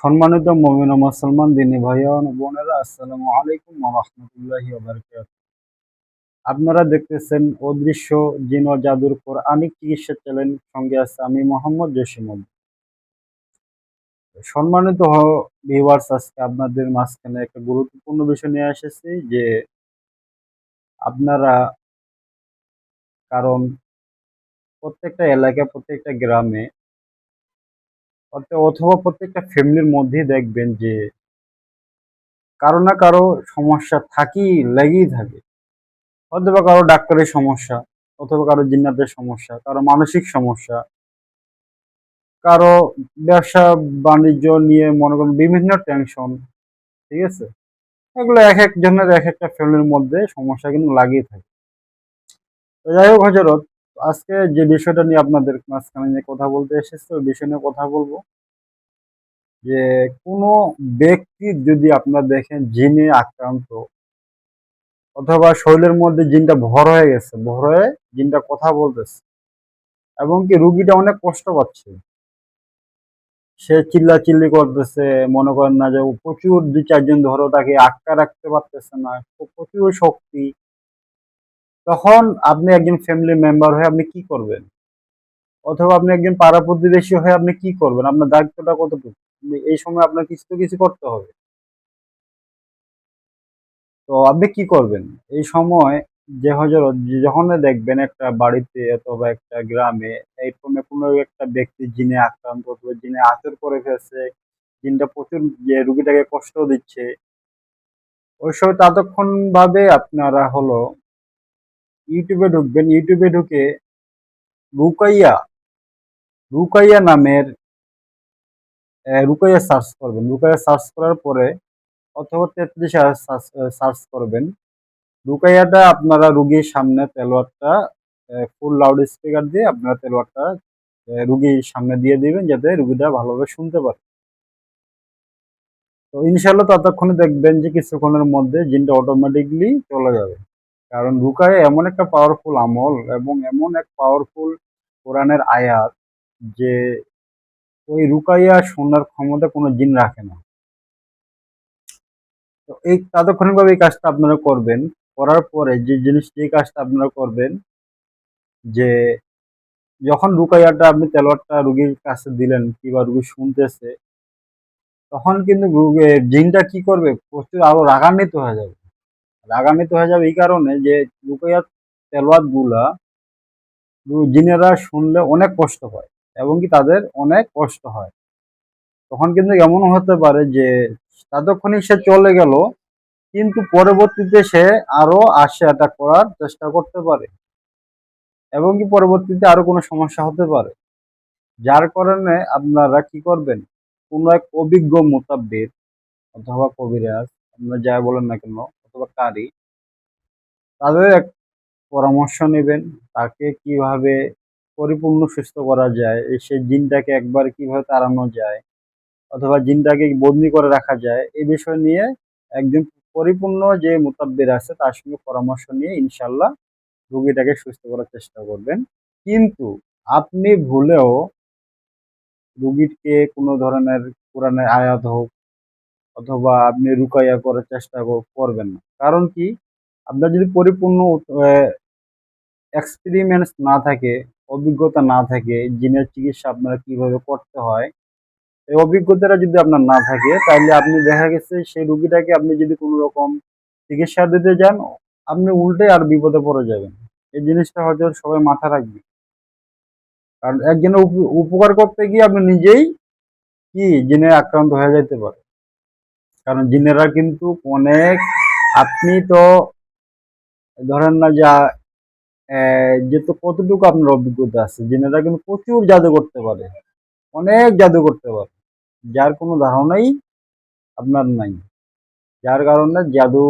সম্মানিত মমিন মুসলমান দিনী ভাইয়া ও বোনেরা, আসসালামু আলাইকুম রাহমাতুল্লাহি আপনারা দেখতেছেন অদৃশ্য জিন ও জাদুর কোরআনিক চিকিৎসা চ্যানেল, সঙ্গে আছে আমি মোহাম্মদ জসিমুদ্দিন সম্মানিত ভিউয়ার্স আজকে আপনাদের মাঝখানে একটা গুরুত্বপূর্ণ বিষয় নিয়ে এসেছি, যে আপনারা কারণ প্রত্যেকটা এলাকায় প্রত্যেকটা গ্রামে অথবা প্রত্যেকটা ফ্যামিলির মধ্যেই দেখবেন যে কারও না কারও সমস্যা থাকি লেগেই থাকে। অথবা কারও ডাক্তারের সমস্যা, অথবা কারও জিন্নাতের সমস্যা, কারও মানসিক সমস্যা, কারও ব্যবসা বাণিজ্য নিয়ে মনে করেন বিভিন্ন টেনশন ঠিক আছে? এগুলো এক একজনের এক একটা ফ্যামিলির মধ্যে সমস্যা কিন্তু লাগিয়ে থাকে। যাই হোক হজরত আজকে যে বিষয়টা নিয়ে আপনাদের মাঝখানে নিয়ে কথা বলতে এসেছে, ওই বিষয় নিয়ে কথা বলব। যে কোনো ব্যক্তি যদি আপনারা দেখেন জিনে আক্রান্ত অথবা শরীরের মধ্যে জিনটা ভর হয়ে গেছে, ভর হয়ে জিনটা কথা বলতেছে, এবং কি রুগীটা অনেক কষ্ট পাচ্ছে। সে চিল্লা চিল্লি করতেছে, মনে করেন না যে প্রচুর দুই চারজন ধরো তাকে আটকা রাখতে পারতেছে না প্রচুর শক্তি তখন আপনি একজন ফ্যামিলি মেম্বার হয়ে আপনি কি করবেন? অথবা আপনি একজন পাড়া প্রতিবেশী হয়ে আপনি কি করবেন? আপনার দায়িত্বটা কতটুকু? এই সময় আপনার কিছু তো কিছু করতে হবে। তো আপনি কি করবেন? এই সময় যে হজরত যে যখন দেখবেন একটা বাড়িতে অথবা একটা গ্রামে এইরকম কোনো একটা ব্যক্তি জিনে আক্রান্ত অথবা জিনে আচর করে ফেলছে, জিনটা প্রচুর যে রুগীটাকে কষ্ট দিচ্ছে ওই সময় ততক্ষণ ভাবে আপনারা হলো ইউটিউবে ঢুকবেন, ইউটিউবে ঢুকে রুকাইয়া রুকাইয়া নামের রুকাইয়া সার্চ করবেন। রুকাইয়া সার্চ করার পরে অথবা তেত্রিশ সার্চ করবেন। রুকাইয়াটা আপনারা রুগীর সামনে তেলোয়ারটা ফুল লাউড স্পিকার দিয়ে আপনারা তেলোয়ারটা রুগীর সামনে দিয়ে দিবেন যাতে রুগীটা ভালোভাবে শুনতে পারে। তো ইনশাল্লাহ ততক্ষণে দেখবেন যে কিছুক্ষণের মধ্যে জিনটা অটোমেটিকলি চলে যাবে। কারণ রুকাইয়া এমন একটা পাওয়ারফুল আমল এবং এমন এক পাওয়ারফুল কোরআনের আয়াত যে ওই রুকাইয়া শোনার ক্ষমতা কোনো জিন রাখে না। তো এই তাৎক্ষণিকভাবে এই কাজটা আপনারা করবেন, করার পরে যে জিনিস যে কাজটা আপনারা করবেন যে যখন রুকাইয়াটা আপনি তেলোয়ারটা রুগীর কাছে দিলেন কিংবা রুগী শুনতেছে, তখন কিন্তু জিনটা কি করবে? প্রচুর আরও রাগান্বিত হয়ে যাবে। রাগান্বিত হয়ে যাবে এই কারণে যে রুকাইয়ার তেলোয়াতগুলা জিনেরা শুনলে অনেক কষ্ট হয় এবং কি তাদের অনেক কষ্ট হয়। তখন কিন্তু এমন হতে পারে যে ততক্ষণই সে চলে গেল, কিন্তু পরবর্তীতে সে আরও আসে অ্যাটাক করার চেষ্টা করতে পারে এবং কি পরবর্তীতে আরও কোনো সমস্যা হতে পারে। যার কারণে আপনারা কি করবেন? কোনো এক অভিজ্ঞ মোতাবেক অথবা কবিরাজ, আপনারা যা বলেন না কেন অথবা কারি তাদের এক পরামর্শ নেবেন তাকে কীভাবে পরিপূর্ণ সুস্থ করা যায় সেই জিনটাকে একবার কীভাবে তাড়ানো যায়, অথবা জিনটাকে বন্দি করে রাখা যায় এই বিষয় নিয়ে একজন পরিপূর্ণ যে মোতাব্বির আছে তার সঙ্গে পরামর্শ নিয়ে ইনশাল্লাহ রোগীটাকে সুস্থ করার চেষ্টা করবেন। কিন্তু আপনি ভুলেও রুগীকে কোনো ধরনের কোরআনের আয়াত হোক অথবা আপনি রুকাইয়া করার চেষ্টা করবেন না। কারণ কি? আপনার যদি পরিপূর্ণ এক্সপেরিমেন্টস না থাকে, অভিজ্ঞতা না থাকে জিনের চিকিৎসা আপনারা কীভাবে করতে হয়, এই অভিজ্ঞতাটা যদি আপনার না থাকে, তাহলে আপনি দেখা গেছে সেই রুগীটাকে আপনি যদি কোনো রকম চিকিৎসা দিতে যান, আপনি উল্টে আর বিপদে পড়ে যাবেন। এই জিনিসটা হয়তো সবাই মাথা রাখবে। কারণ একজনের উপ- উপকার করতে গিয়ে আপনি নিজেই কি? জেনে আক্রান্ত হয়ে যেতে পারে কারণ জিনেরা কিন্তু অনেক, আপনি তো ধরেন না যা যে তো কতটুকু আপনার অভিজ্ঞতা আছে, জিনেরা কিন্তু প্রচুর জাদু করতে পারে, অনেক জাদু করতে পারে, যার কোনো ধারণাই আপনার নাই, যার কারণে জাদু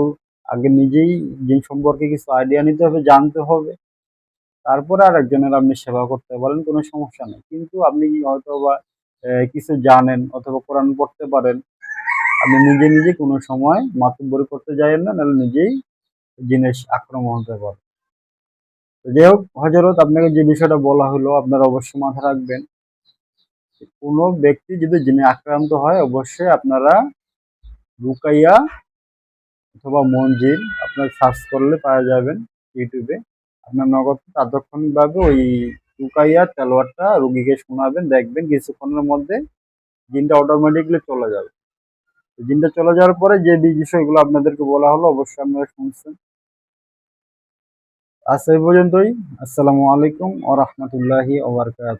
আগে নিজেই জিন সম্পর্কে কিছু আইডিয়া নিতে হবে, জানতে হবে, তারপরে আর একজনের আপনি সেবা করতে পারেন, কোনো সমস্যা নেই, কিন্তু আপনি হয়তো বা কিছু জানেন অথবা কোরআন পড়তে পারেন আপনি নিজে নিজে কোনো সময় মাতব্বরি করতে যাবেন না, নাহলে নিজেই জিনিস আক্রমণ হতে পারে। যাই হোক হজরত আপনাকে যে বিষয়টা বলা হলো, আপনারা অবশ্যই মাথা রাখবেন কোনো ব্যক্তি যদি জিনে আক্রান্ত হয়, অবশ্যই আপনারা রুকাইয়া অথবা মঞ্জিল আপনার সার্চ করলে পাওয়া যাবেন ইউটিউবে। আপনার নগদ তাৎক্ষণিকভাবে ওই রুকাইয়া তেলোয়ারটা রুগীকে শোনাবেন, দেখবেন কিছুক্ষণের মধ্যে জিনটা অটোমেটিকলি চলে যাবে। তো জিনটা চলে যাওয়ার পরে যে বিষয়গুলো আপনাদেরকে বলা হলো, অবশ্যই আপনারা শুনছেন। আজ এই পর্যন্তই। আসসালামু আলাইকুম ও রহমতুল্লাহি ওবরকাত